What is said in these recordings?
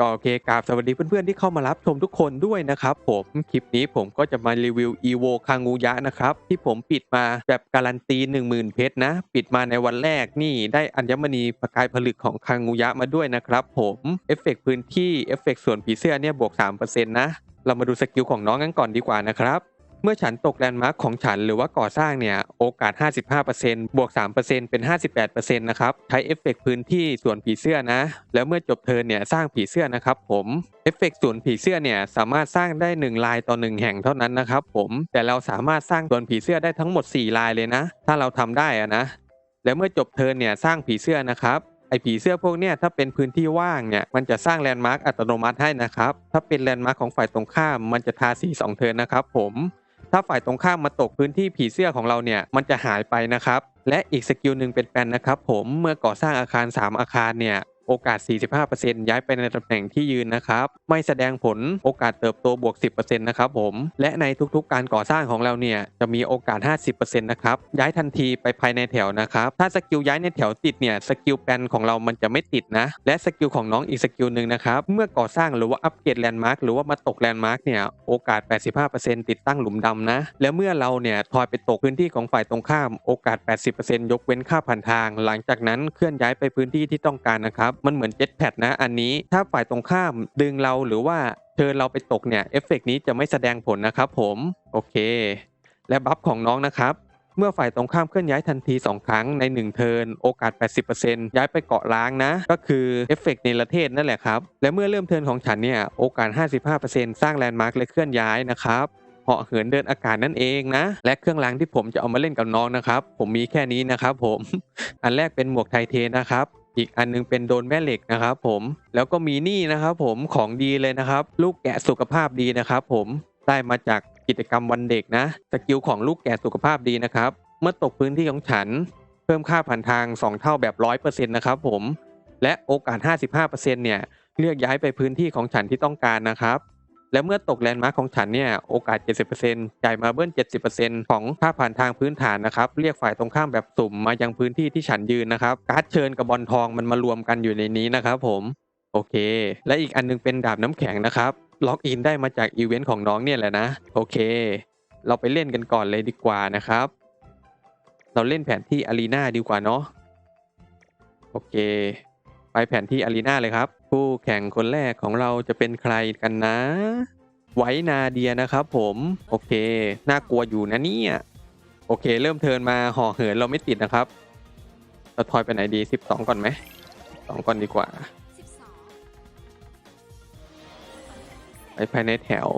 ก็โอเคกราบสวัสดีเพื่อนๆที่เข้ามารับชมทุกคนด้วยนะครับผมคลิปนี้ผมก็จะมารีวิว EVO คางูยะนะครับที่ผมปิดมาแบบการันตี 10,000 เพชรนะ ปิดมาในวันแรกนี่ได้อัญมณีประกายผลึกของคางูยะมาด้วยนะครับผมเอฟเฟกต์พื้นที่เอฟเฟกต์ส่วนผีเสื้อเนี่ยบวก 3%นะ เรามาดูสกิลของน้องกันก่อนดีกว่านะครับ เมื่อฉันตกแลนด์มาร์คของฉันหรือว่าก่อสร้างเนี่ยโอกาส 55%บวก 3%เป็น 58%นะครับใช้เอฟเฟกต์พื้นที่ส่วนผีเสื้อนะ แล้วเมื่อจบเทิร์นเนี่ยสร้างผีเสื้อนะครับผมเอฟเฟกต์ส่วนผีเสื้อเนี่ยสามารถสร้างได้ 1 ลายต่อ 1 แห่งเท่านั้นนะครับผมแต่เราสามารถสร้างส่วนผีเสื้อได้ทั้งหมด 4 ลายเลยนะ ถ้าเราทำได้อะนะ แล้วเมื่อจบเทิร์นเนี่ยสร้างผีเสื้อนะครับไอผีเสื้อพวกเนี้ยถ้าเป็นพื้นที่ว่างเนี่ยมันจะสร้างแลนด์มาร์กอัตโนมัติให้นะครับ ถ้าเป็นแลนด์มาร์กของฝ่ายตรงข้ามมันจะทาสีสองเทิร์นนะครับผม ถ้าฝ่ายตรงข้ามมาตกพื้นที่ผีเสื้อของเราเนี่ยมันจะหายไปนะครับและอีกสกิลหนึ่งเป็นแปนนะครับผมเมื่อก่อสร้างอาคาร 3 อาคารเนี่ย โอกาส 45%ย้ายไปในตำแหน่งที่ยืนนะครับ ไม่แสดงผลโอกาสเติบโตบวก 10%นะครับผม และในทุกๆ การก่อสร้างของเราเนี่ย จะมีโอกาส 50%นะครับ ย้ายทันทีไปภายในแถวนะครับ ถ้าสกิลย้ายในแถวติดเนี่ย สกิลแปนของเรามันจะไม่ติดนะ และสกิลของน้องอีกสกิลหนึ่งนะครับ เมื่อก่อสร้างหรือว่าอัปเกรดแลนด์มาร์คหรือว่ามาตกแลนด์มาร์คเนี่ย โอกาส 85%ติดตั้งหลุมดำนะ แล้วเมื่อเราเนี่ยทอยไปตกพื้นที่ของฝ่ายตรงข้าม โอกาส 80%ยกเว้นค่าผ่านทาง หลังจากนั้นเคลื่อนย้ายไปพื้นที่ที่ต้องการนะครับมันเหมือนเจ็ตแพดนะ อันนี้ถ้าฝ่ายตรงข้ามดึงเราหรือว่าเชิญเราไปตกเนี่ยเอฟเฟกต์นี้จะไม่แสดงผลนะครับผม โอเค และบัฟของน้องนะครับเมื่อฝ่ายตรงข้ามเคลื่อนย้ายทันที 2 ครั้งใน 1 เทิร์นโอกาส 80%ย้ายไปเกาะล้างนะ ก็คือเอฟเฟกต์ในประเทศนั่นแหละครับ และเมื่อเริ่มเทิร์นของฉันเนี่ย โอกาส 55%สร้างแลนด์มาร์กและเคลื่อนย้ายนะครับเหาะเหินเดินอากาศนั่นเองนะ และเครื่องรางที่ผมจะเอามาเล่นกับน้องนะครับ ผมมีแค่นี้นะครับผม อันแรกเป็นหมวกไทเทนนะครับ อีกอันนึงเป็นโดนแม่เหล็กนะครับผมแล้วก็มีนี่นะครับผมของดีเลยนะครับ ลูกแกะสุขภาพดีนะครับผมได้มาจากกิจกรรมวันเด็กนะสกิลของลูกแกะสุขภาพดีนะครับ เมื่อตกพื้นที่ของฉัน เพิ่มค่าผ่านทาง 2 เท่าแบบ 100%นะครับผมและโอกาส 55%เนี่ยเลือกย้ายไปพื้นที่ของฉันที่ต้องการนะครับ และเมื่อตกแลนด์มาร์คของฉันเนี่ยโอกาส 70%จ่ายมาเบิ้ล 70%ของค่าผ่านทางพื้นฐานนะครับเรียกฝ่ายตรงข้ามแบบสุ่มมายังพื้นที่ที่ฉันยืนนะครับการ์ดเชิญกับบอลทองมันมารวมกันอยู่ในนี้นะครับผมโอเค และอีกอันนึงเป็นดาบน้ำแข็งนะครับล็อกอินได้มาจากอีเวนต์ของน้องเนี่ยแหละนะโอเค เราไปเล่นกันก่อนเลยดีกว่านะครับ เราเล่นแผนที่อารีนาดีกว่าเนาะโอเค ไปแผนที่อารีนาเลยครับ ผู้แข่งคนแรกของเราจะเป็นใครกันนะ ไว้นาเดียนะครับผม โอเค น่ากลัวอยู่นะเนี่ยโอเค เริ่มเทินมาห่อเหินเราไม่ติดนะครับเราทอยไปไหนดี 12 ก่อนไหมสองก่อนดีกว่าไปภายในแถว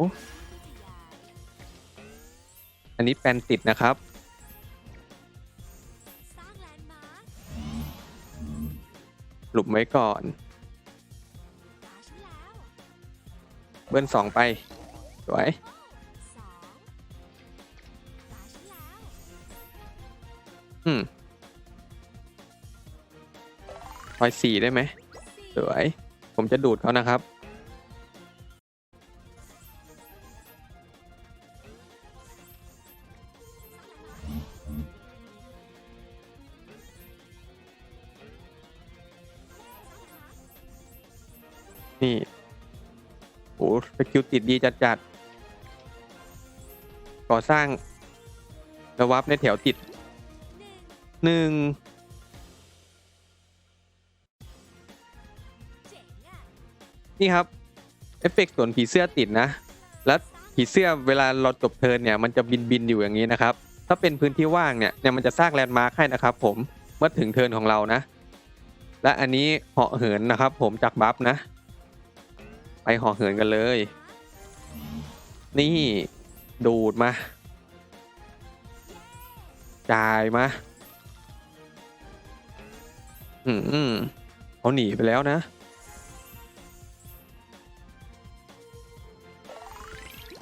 อันนี้แปนติดนะครับหลุมไว้ก่อน เบิ้ลสองไป สวย อืมทอยสี่ได้ไหม สวย ผมจะดูดเขานะครับ นี่ โอ้สกิลติดดีจัดจัดก่อสร้างระวับในแถวติดหนึ่งนี่ครับ เอฟเฟกต์ส่วนผีเสื้อติดนะ แล้วผีเสื้อเวลาเราจบเทิร์นเนี่ยมันจะบินบินอยู่อย่างนี้นะครับ ถ้าเป็นพื้นที่ว่างเนี่ยเนี่ยมันจะสร้างแลนด์มาร์คให้นะครับ ผมเมื่อถึงเทิร์นของเรานะ และอันนี้เหาะเหินนะครับ ผมจากบัฟนะ ไปเหอเหินกันเลย นี่ ดูดมาจ่ายมา อืมเขาหนีไปแล้วนะ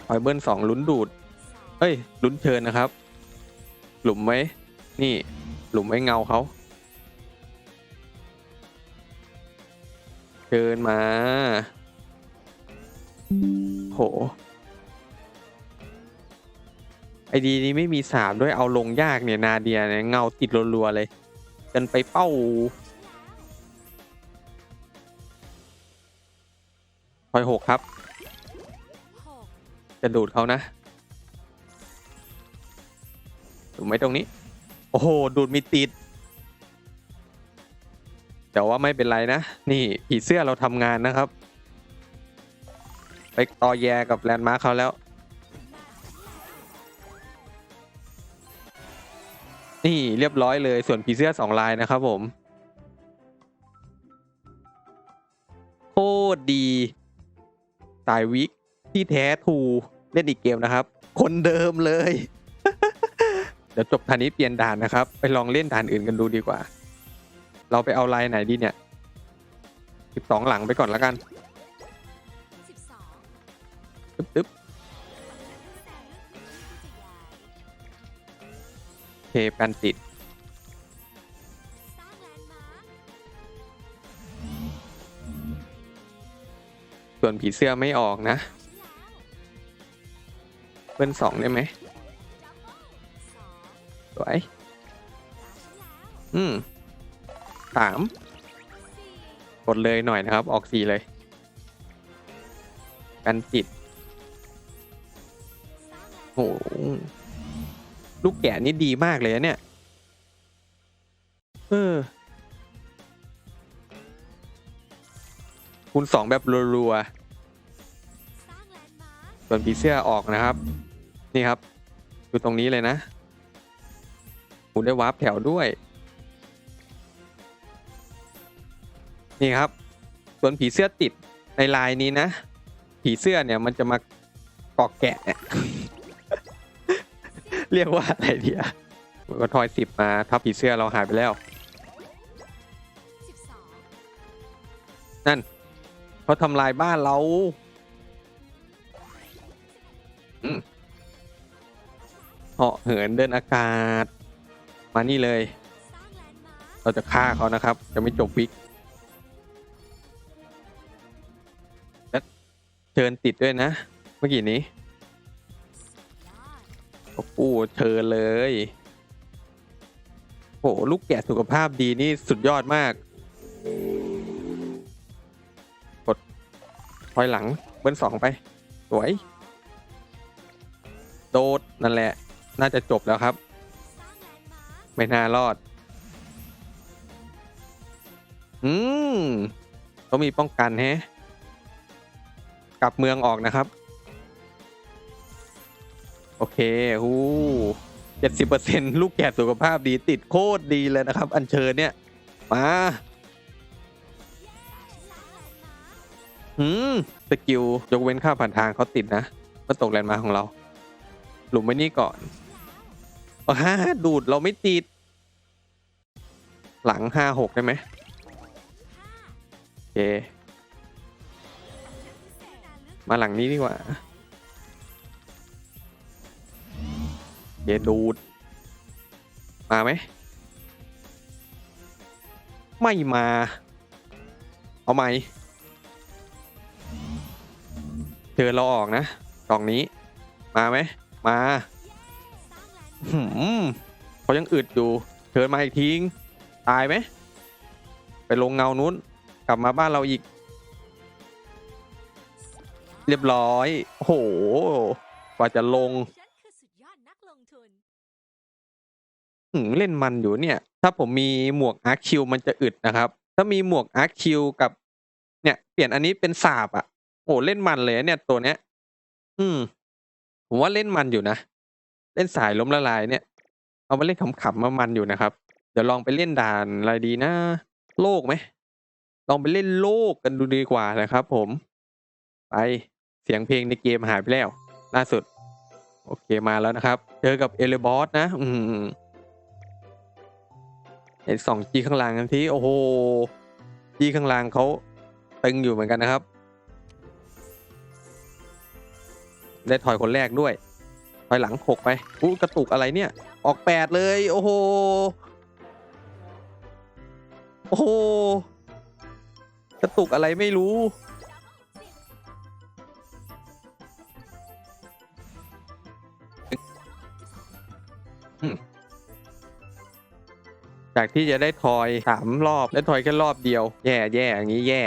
ไฟเบิลสองลุ้นดูด เฮ้ย ลุ้นเชิญนะครับ หลุมไว้นี่ หลุมไว้เงาเขาเชิญมา โห ไอดีนี้ไม่มีสามด้วยเอาลงยากเนี่ย นาเดียเนี่ย เงาติดรัวๆเลยจนไปเป้าทอยหกครับ จะดูดเขานะดูไหมตรงนี้ โอ้โห ดูดมีติด แต่ว่าไม่เป็นไรนะ นี่ผีเสื้อเราทำงานนะครับ ไปต่อแยกับแลนด์มาร์คเขาแล้ว นี่เรียบร้อยเลยส่วนผีเสื้อสองลายนะครับผม โคตรดีสายวิกที่แท้ทูเล่นอีกเกมนะครับ คนเดิมเลย เดี๋ยวจบทานนี้เปลี่ยนด่านนะครับ ไปลองเล่นด่านอื่นกันดูดีกว่า เราไปเอาลายไหนดีเนี่ยสิบสองหลังไปก่อนแล้วกัน เคแปนติดส่วนผีเสื้อไม่ออกนะเบิ้ลสองได้ไหมสวย อืมสามกดเลยหน่อยนะครับ ออกสี่เลยกันจิต ลูกแกะนี่ดีมากเลยอะเนี่ย เออคูณสองแบบรัวๆส่วนผีเสื้อออกนะครับ นี่ครับอยู่ตรงนี้เลยนะผมได้วาร์ปแถวด้วย นี่ครับ ส่วนผีเสื้อติดในลายนี้นะ ผีเสื้อเนี่ยมันจะมาเกาะแกะเนี่ย เรียกว่าอะไรดีอะก็ทอยสิบมาทับผีเสื้อเราหายไปแล้ว นั่นเขาทำลายบ้านเราเหาะเหินเดินอากาศ มานี่เลย เราจะฆ่าเขานะครับ จะไม่จบวิกและเชิญติดด้วยนะ เมื่อกี้นี้ โอ้โหเชิญเลยโอ้โห ลูกแกะสุขภาพดีนี่สุดยอดมาก กดถอยหลังเบิ้ลสองไป สวย โดด นั่นแหละ น่าจะจบแล้วครับ ไม่น่ารอด อืมเขามีป้องกันแฮะ กลับเมืองออกนะครับ เคฮู้เจ็ดสิบเปอร์เซ็นลูกแกะสุขภาพดีติดโคตรดีเลยนะครับ อันเชิญเนี่ย มาอืมสกิลยกเว้นค่าผ่านทางเขาติดนะมาตกแลนด์มาของเรา หลุมไว้นี่ก่อนอ่าดูดเราไม่ติด หลังห้าหกได้ไหมโอเค มาหลังนี้ดีกว่า เยดูด มาไหม ไม่มา เอาไหมเชิญเราออกนะกล่องนี้ มาไหม มาหืมเขายังอึดอยู่เชิญมาอีกทิ้งตายไหม ไปลงเงานู้น กลับมาบ้านเราอีก เรียบร้อยโอ้โหกว่าจะลง หืม เล่นมันอยู่เนี่ย ถ้าผมมีหมวกอาร์คิวมันจะอึดนะครับ ถ้ามีหมวกอาร์คิวกับ เนี่ย เปลี่ยนอันนี้เป็นสาบอะ โอ้เล่นมันเลยอะเนี่ยตัวเนี้ย อืม ผมว่าเล่นมันอยู่นะ เล่นสายล้มละลายเนี่ย เอามาเล่นขำๆมามันอยู่นะครับ เดี๋ยวลองไปเล่นด่านอะไรดีนะ โลกไหม ลองไปเล่นโลกกันดูดีกว่านะครับผม ไป เสียงเพลงในเกมหายไปแล้ว ล่าสุด โอเคมาแล้วนะครับ เจอกับเอเลบอสนะ อืม ไอ้สองจีข้างล่างที่โอ้โหจีข้างล่างเขาตึงอยู่เหมือนกันนะครับ ได้ถอยคนแรกด้วย ถอยหลังหกไปอู้กระตุกอะไรเนี่ย ออกแปดเลย โอ้โหโอ้โหกระตุกอะไรไม่รู้ จากที่จะได้ทอยสามรอบได้ทอยแค่รอบเดียว แย่แย่อย่างนี้แย่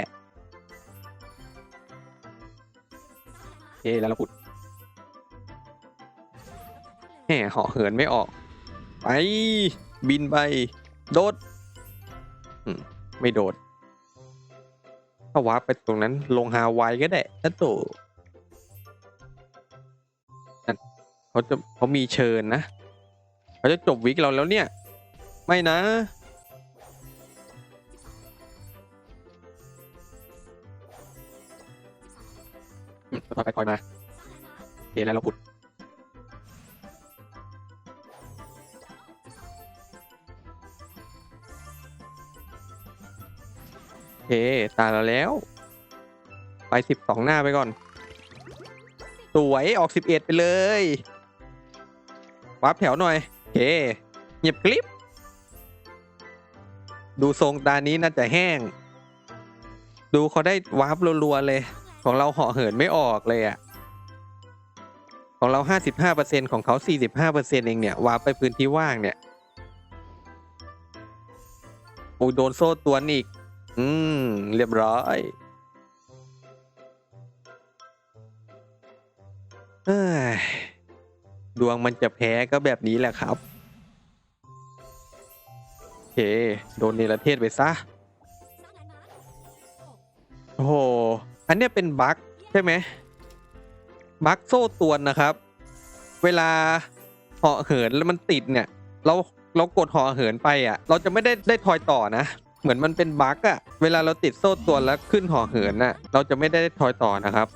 แล้วเราขุดแหมเหาะเหินไม่ออก ไปบินไป โดดไม่โดดถ้าวาร์ปไปตรงนั้น ลงฮาวายก็ได้ถ้าตนั่เขาจะเขามีเชิญนะ เขาจะจบวิกเราแล้วเนี่ย ไม่นะอืมต่อไปคอยมาโอเคแล้วเราขุดโอเค ตายเราแล้ว ไปสิบสองหน้าไปก่อน สวยออกสิบเอ็ดไปเลย วับแถวหน่อยโอเคเงียบกริบ ดูทรงตานี้น่าจะแห้ง ดูเขาได้วาร์ปรัวๆเลย ของเราเหาะเหินไม่ออกเลยอะ่ะ ของเราห้าสิบห้าเปอร์เซ็นของเขาสี่สิบห้าเปอร์เซ็นเองเนี่ยวาร์ปไปพื้นที่ว่างเนี่ยโอ้ยโดนโซ่ตัวนอีก อืม เรียบร้อยเอ้ยดวงมันจะแพ้ก็แบบนี้แหละครับ เค โดนเนรเทศไปซะ โอ้โห อันเนี้ยเป็นบั๊กใช่ไหมบั๊กโซ่ตวนนะครับ เวลาเหาะเหินแล้วมันติดเนี่ย เราเรากดเหาะเหินไปอะ เราจะไม่ได้ได้ทอยต่อนะ เหมือนมันเป็นบั๊กอะเวลาเราติดโซ่ตวนแล้วขึ้นห่อเหินน่ะ เราจะไม่ได้ทอยต่อนะครับ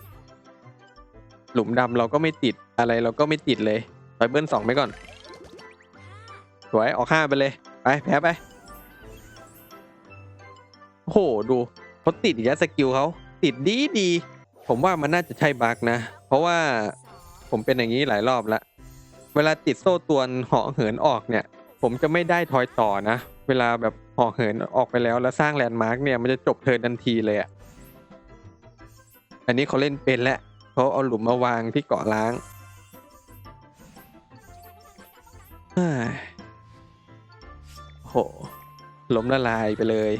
หลุมดำเราก็ไม่ติดอะไรเราก็ไม่ติดเลยถอยเบิ้ลสองไปก่อนสวยออกห้าไปเลย ไป แพ้ไป โอ้โหดูเขาติดอีกแล้วสกิลเขาติดดีดี ผมว่ามันน่าจะใช่บั๊กนะ เพราะว่าผมเป็นอย่างนี้หลายรอบแล้วเวลาติดโซ่ตรวนเหาะเหินออกเนี่ย ผมจะไม่ได้ทอยต่อนะ เวลาแบบเหอเหินออกไปแล้วแล้วสร้างแลนด์มาร์กเนี่ยมันจะจบเทิร์นทันทีเลยอะ่ะอันนี้เขาเล่นเป็นแล้วเขาเอาหลุมมาวางที่เกาะล้างเฮ้โหล้มละลายไปเลย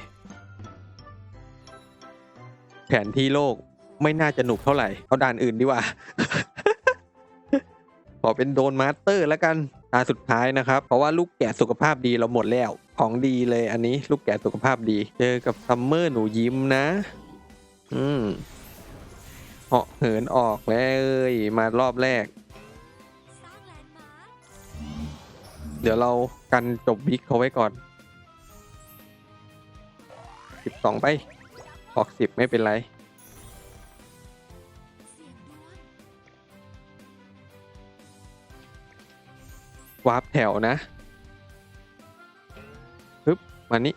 แผนที่โลกไม่น่าจะหนุกเท่าไหร่ เอาด่านอื่นดีกว่า ขอเป็นโดนมาสเตอร์แล้วกันตาสุดท้ายนะครับ เพราะว่าลูกแกะสุขภาพดีเราหมดแล้ว ของดีเลยอันนี้ลูกแกะสุขภาพดี เจอกับซัมเมอร์หนูยิ้มนะ อืมเหาะเหินออกแล้วเอ้ยมารอบแรก เดี๋ยวเรากันจบบิ๊กเขาไว้ก่อนสิบสองไป ออกสิบไม่เป็นไร วาร์ปแถวนะปึ๊บมานี้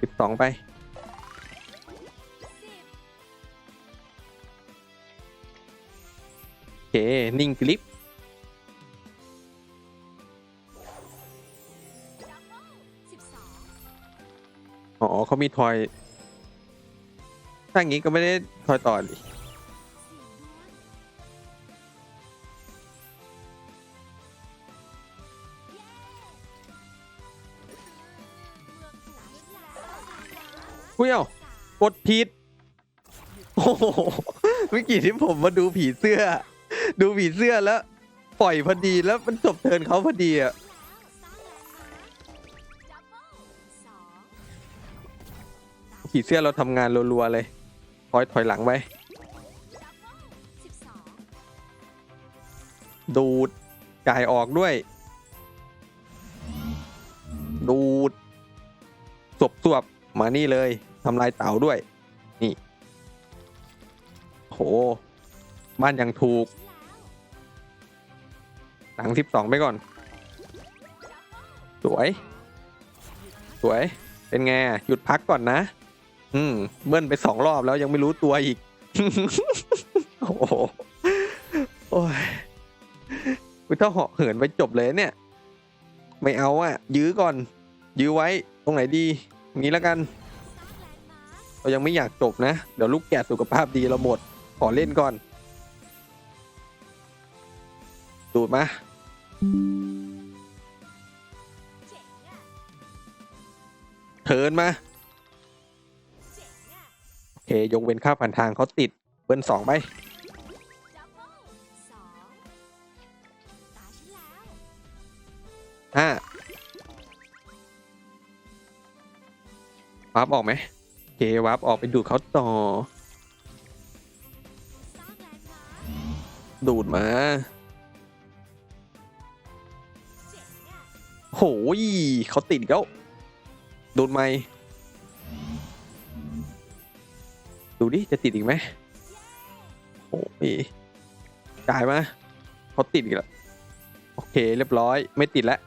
สิบสองไป โอเค นิ่งกลิปอ๋อเขามีทอย ถ้าอย่างนี้ก็ไม่ได้ทอยต่อดิอุ้ยเอ้ากดผิดโอ้โหเมื่อกี้ที่ผมมาดูผีเสื้อ ดูผีเสื้อแล้ว ปล่อยพอดีแล้วมันจบเทินเขาพอดีอะผีเสื้อเราทำงานรัวๆเลย ถอยถอยหลังไปดูดจ่ายออกด้วย ดูดสวบสวบมานี่เลยทำลายเต่าด้วย นี่ โห บ้านยังถูกหลังสิบสองไปก่อน สวย สวย เป็นไง หยุดพักก่อนนะ อืมเบิ้ลไปสองรอบแล้วยังไม่รู้ตัวอีก โอ้โหโอ้ยอุ๊ยถ้าเหาะเหินไปจบเลยเนี่ย ไม่เอาอะยื้อก่อน ยื้อไว้ตรงไหนดีงนี้แล้วกัน เรายังไม่อยากจบนะ เดี๋ยวลูกแกะสุขภาพดีเราหมด ขอเล่นก่อน ดูดมาเทินมา คยกเว้นค่าผ่านทางเขาติดเบิ้ลสองไปห้าวับออกไหมเควับออกไปดูเขาต่อ ดูดมาโหยเขาติดแล้ว ดูดไหม ดิ จะติดอีกไหมโอ้ยจ่ายมาเขาติดอีกแล้วโอเค เรียบร้อย ไม่ติดแล้ว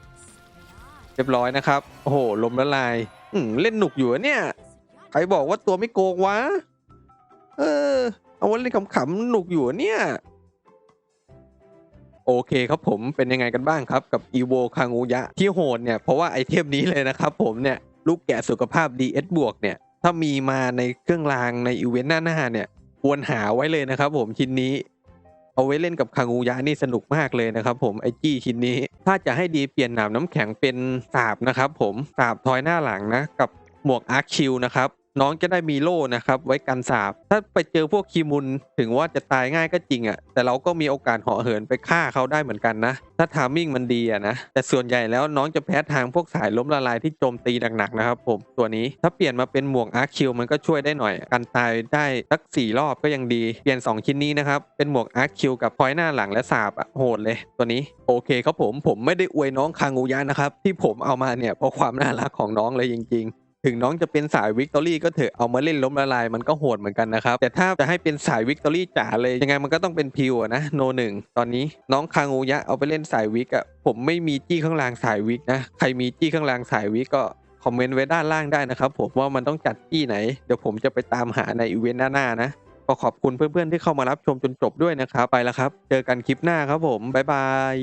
เรียบร้อยนะครับ โอ้โห ลมละลาย อืมเล่นหนุกอยู่เนี่ย ใครบอกว่าตัวไม่โกงวะ เออ เอาไว้เล่นขำๆหนุกอยู่เนี่ย โอเคครับผม เป็นยังไงกันบ้างครับ กับ EVO คางูยะที่โหดเนี่ย เพราะว่าไอเทมนี้เลยนะครับผมเนี่ย ลูกแกะสุขภาพ DS บวกเนี่ย ถ้ามีมาในเครื่องรางในอีเวนต์หน้าๆเนี่ย ควรหาไว้เลยนะครับ ผมชิ้นนี้ เอาไว้เล่นกับคางูยะนี่สนุกมากเลยนะครับ ผมไอจี้ชิ้นนี้ ถ้าจะให้ดีเปลี่ยนหนามน้ำแข็งเป็นสาบนะครับ ผมสาบทอยหน้าหลังนะกับหมวกอาร์คิวนะครับ น้องจะได้มีโล่นะครับ ไว้กันสาบ ถ้าไปเจอพวกคีมุนถึงว่าจะตายง่ายก็จริงอะ่ะ แต่เราก็มีโอกาสเหาะเหินไปฆ่าเขาได้เหมือนกันนะ ถ้าทามมิ่งมันดีอะนะ แต่ส่วนใหญ่แล้วน้องจะแพ้ทางพวกสายล้มละลายที่โจมตีหนักๆนะครับผมตัวนี้ถ้าเปลี่ยนมาเป็นหมวกอาร์คิวมันก็ช่วยได้หน่อยกันตายได้สักสี่รอบก็ยังดีเปลี่ยน 2 ชิ้นนี้นะครับเป็นหมวกอาร์คิวกับพอยหน้าหลังและสาบอะโหดเลยตัวนี้โอเคครับผมผมไม่ได้อวยน้องคางูยะนะครับที่ผมเอามาเนี่ยเพราะความน่ารักของน้องเลยจริงๆ ถึงน้องจะเป็นสายวิกตอรี่ก็เถอะเอามาเล่นล้มละลายมันก็โหดเหมือนกันนะครับ แต่ถ้าจะให้เป็นสายวิกตอรี่จ๋าเลย ยังไงมันก็ต้องเป็นพิวนะโนหนึ่งตอนนี้น้องคางูยะเอาไปเล่นสายวิกอะผมไม่มีจี้ข้างล่างสายวิกนะใครมีจี้ข้างล่างสายวิกก็คอมเมนต์ไว้ด้านล่างได้นะครับผมว่ามันต้องจัดจี้ไหน เดี๋ยวผมจะไปตามหาในอีเวนต์หน้าๆนะก็ขอบคุณเพื่อนๆที่เข้ามารับชมจนจบด้วยนะครับ ไปแล้วครับ เจอกันคลิปหน้าครับผม บ๊ายบาย